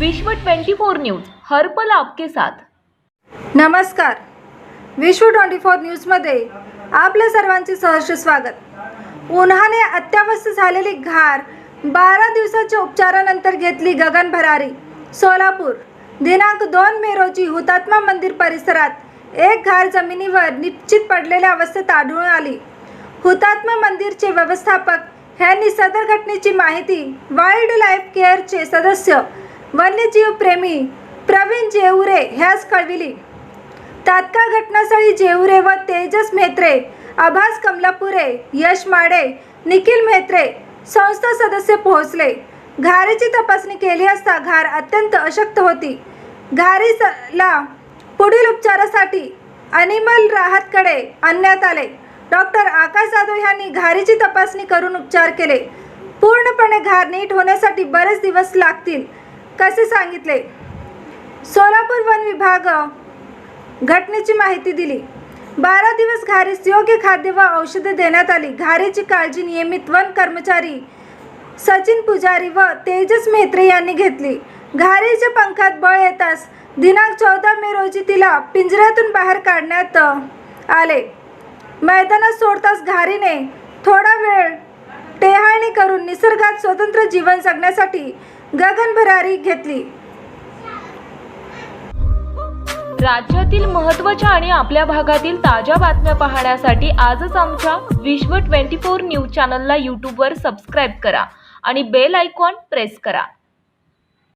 विश्व 24 न्यूज हर पल आपके साथ. नमस्कार. विश्व ट्वेंटी फोर न्यूजमध्ये आपल्या सर्वांचे सहर्ष स्वागत. उन्हाने अत्यावस्थ झालेली घार बारा दिवसाच्या उपचारानंतर घेतली गगन भरारी सोलापूर. दिनांक दोन मे रोजी हुतात्मा मंदिर परिसरात एक घार जमिनीवर निश्चित पडलेल्या अवस्थेत आढळून आली. हुतात्मा मंदिरचे व्यवस्थापक यांनी सदर घटनेची माहिती वाईल्ड लाईफ केअरचे सदस्य वन्यजीव प्रेमी प्रवीण जेवरे ह्यास कळविली. तात्काळ घटनास्थळी जेवरे व तेजस मेत्रे आभास कमलापुरे यश माडे निखिल मेत्रे संस्था सदस्य पोहोचले. घारीची तपासणी केली असता घार अत्यंत अशक्त होती. घारीला पुढील उपचारासाठी अनिमल राहतकडे आणण्यात आले. डॉक्टर आकाश जाधव यांनी घारीची तपासणी करून उपचार केले. पूर्णपणे घार नीट होण्यासाठी बरेच दिवस लागतील. कसे सांगितले? सोलापूर वन विभाग घटनेची माहिती दिली. बारा दिवस घारीस योग्य खाद्य व औषधे देण्यात आली. घारीची काळजी नियमित वन कर्मचारी सचिन पुजारी व तेजस मेहत्रे यांनी घेतली. घारीच्या पंखात बळ येताच दिनांक चौदा मे रोजी तिला पिंजऱ्यातून बाहेर काढण्यात आले. मैदानात सोडताच घारीने थोडा वेळ टेहाळणी करून निसर्गात स्वतंत्र जीवन जगण्यासाठी गगनभरारी घेतली. राज्यातील महत्त्वाच्या आणि आपल्या भागातील ताज्या बातम्या पाहण्यासाठी आजच आमच्या विश्व 24 न्यूज चॅनलला यूट्यूबवर सबस्क्राईब करा आणि बेल आयकॉन प्रेस करा.